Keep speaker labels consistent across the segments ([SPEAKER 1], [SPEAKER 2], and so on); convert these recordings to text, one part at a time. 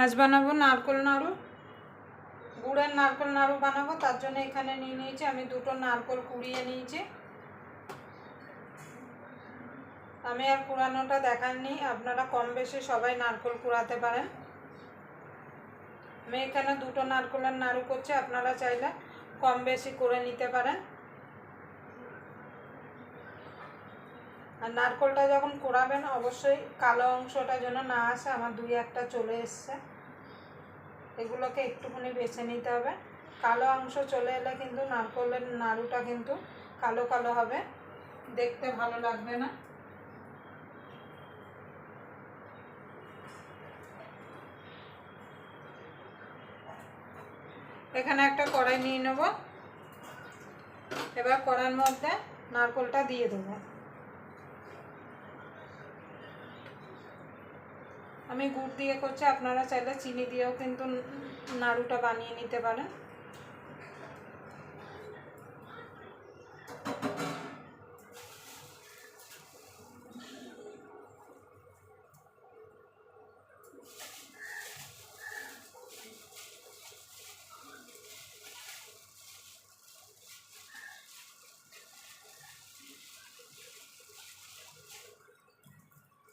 [SPEAKER 1] আজ বানাবো নারকোল নাড়ু। গুড়ের নারকোল নাড়ু বানাবো, তার জন্য এখানে নিয়ে নিয়েছি আমি দুটো নারকোল কুড়িয়ে নিয়েছি। আমি আর কুড়ানোটা দেখাননি আপনারা কম বেশি সবাই নারকোল কুড়াতে পারেন। আমি এখানে দুটো নারকোলের নাড়ু করছি, আপনারা চাইলে কম বেশি করে নিতে পারেন। আর নারকোলটা যখন কোড়াবেন অবশ্যই কালো অংশটা যেন না আসে, আমার দুই একটা চলে এসছে। এগুলোকে একটুখানি বেছে নিতে হবে। কালো অংশ চলে এলে কিন্তু নারকোলের নাড়ুটা কিন্তু কালো কালো হবে। দেখতে ভালো লাগবে না। এখানে একটা কড়াই নিয়ে নেব। এবার কড়াইয়ের মধ্যে নারকোলটা দিয়ে দেবো। আমি গুড় দিয়ে করছি, আপনারা চাইলে চিনি দিয়েও কিন্তু নাড়ুটা বানিয়ে নিতে পারেন।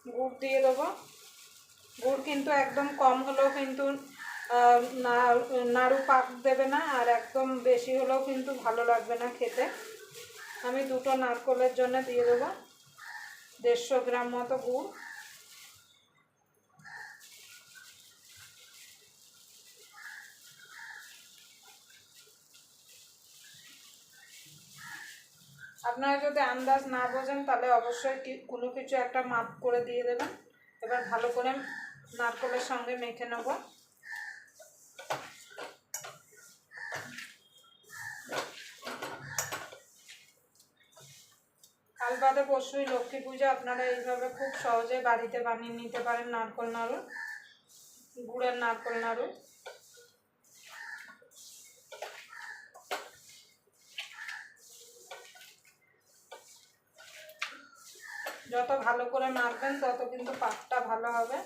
[SPEAKER 1] গুড় দিয়ে দেবো। গুড় কিন্তু একদম কম হলেও কিন্তু নাড়ু পাক দেবে না, আর একদম বেশি হলেও কিন্তু ভালো লাগবে না খেতে। আমি দুটো নারকোলের জন্য দিয়ে দেবো দেড়শো গ্রাম মতো গুড়। আপনারা যদি আন্দাজ না বোঝেন, তাহলে অবশ্যই কোনো কিছু একটা মাপ করে দিয়ে দেবেন। এবার ভালো করে নারকলের সঙ্গে মেখে নেব। কাল বাদে পরশুই লক্ষ্মী পূজা, আপনারা এইভাবে খুব সহজে বাড়িতে বানিয়ে নিতে পারেন নারকল নাড়ু, গুড়ের নারকল নাড়ু। যত ভালো করে মাখবেন, তত কিন্তু পাকটা ভালো হবে।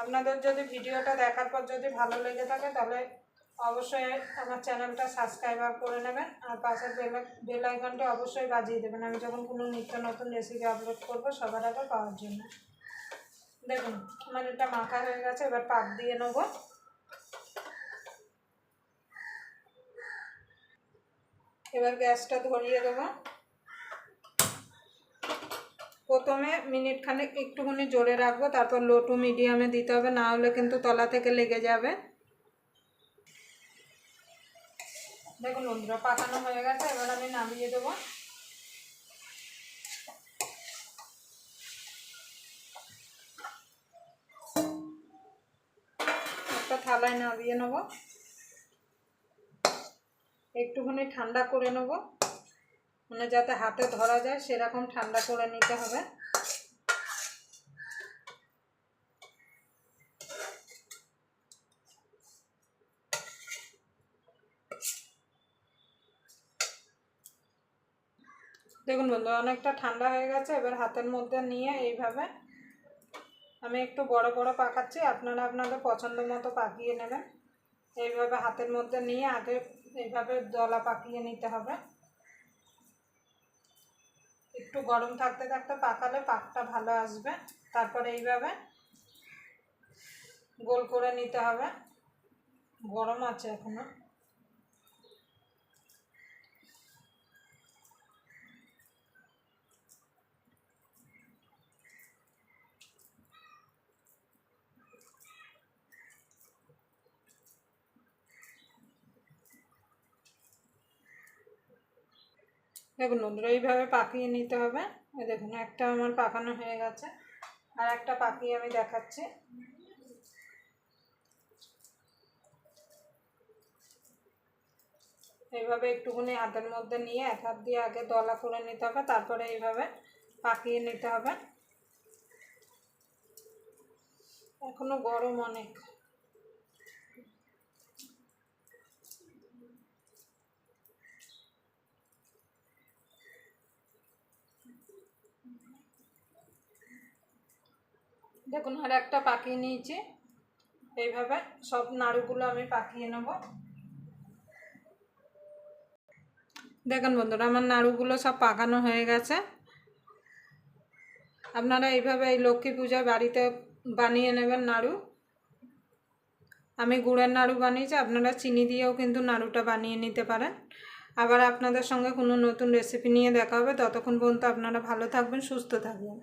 [SPEAKER 1] আপনাদের যদি ভিডিওটা দেখার পর যদি ভালো লেগে থাকে, তাহলে অবশ্যই আমার চ্যানেলটা সাবস্ক্রাইবার করে নেবেন। আর পাশের বেল আইকনটা অবশ্যই বাজিয়ে দেবেন। আমি যখন কোনো নিত্য নতুন রেসিপি আপলোড করব, সবার আগে পাওয়ার জন্য। দেখুন আমার এটা মাখা হয়ে গেছে, এবার পাক দিয়ে নেব। এবার গ্যাসটা ধরিয়ে দেবো। প্রথমে মিনিট খানেক একটুখানি জোরে রাখব, তারপর লো টু মিডিয়ামে দিতে হবে, না হলে কিন্তু তলা থেকে লেগে যাবে। দেখুন বন্ধুরা পাকানো হয়ে গেছে, এবার আমি নামিয়ে দেবো। একটা থালায় নামিয়ে নেব। একটুখানি ঠান্ডা করে নেব। মানে যাতে হাতে ধরা যায়, সেরকম ঠান্ডা করে নিতে হবে। দেখুন বন্ধু অনেকটা ঠান্ডা হয়ে গেছে। এবার হাতের মধ্যে নিয়ে এইভাবে আমি একটু বড় বড় পাকাচ্ছি। আপনারা আপনাদের পছন্দ মতো পাকিয়ে নেবেন। এইভাবে হাতের মধ্যে নিয়ে আগে এইভাবে দলা পাকিয়ে নিতে হবে। একটু গরম থাকতে থাকতে পাকালে পাকটা ভালো আসবে। তারপরে এইভাবে গোল করে নিতে হবে। গরম আছে এখনও। দেখুন, বন্ধুরা, এইভাবে পাকিয়ে নিতে হবে। দেখুন, একটা আমার পাকানো হয়ে গেছে। আর একটা পাকিয়ে আমি দেখাচ্ছি। এইভাবে একটুখানি হাতের মধ্যে নিয়ে এক হাত দিয়ে আগে দলা করে নিতে হবে, তারপরে এইভাবে পাকিয়ে নিতে হবে। এখনও গরম অনেক। দেখুন, আর একটা পাকিয়ে নিয়েছি। এইভাবে সব নাড়ুগুলো আমি পাকিয়ে নেব। দেখুন বন্ধুরা, আমার নাড়ুগুলো সব পাকানো হয়ে গেছে। আপনারা এইভাবে এই লক্ষ্মী পূজা বাড়িতে বানিয়ে নেবেন নাড়ু। আমি গুড়ের নাড়ু বানিয়েছি, আপনারা চিনি দিয়েও কিন্তু নাড়ুটা বানিয়ে নিতে পারেন। আবার আপনাদের সঙ্গে কোনো নতুন রেসিপি নিয়ে দেখা হবে। ততক্ষণ পর্যন্ত আপনারা ভালো থাকবেন, সুস্থ থাকবেন।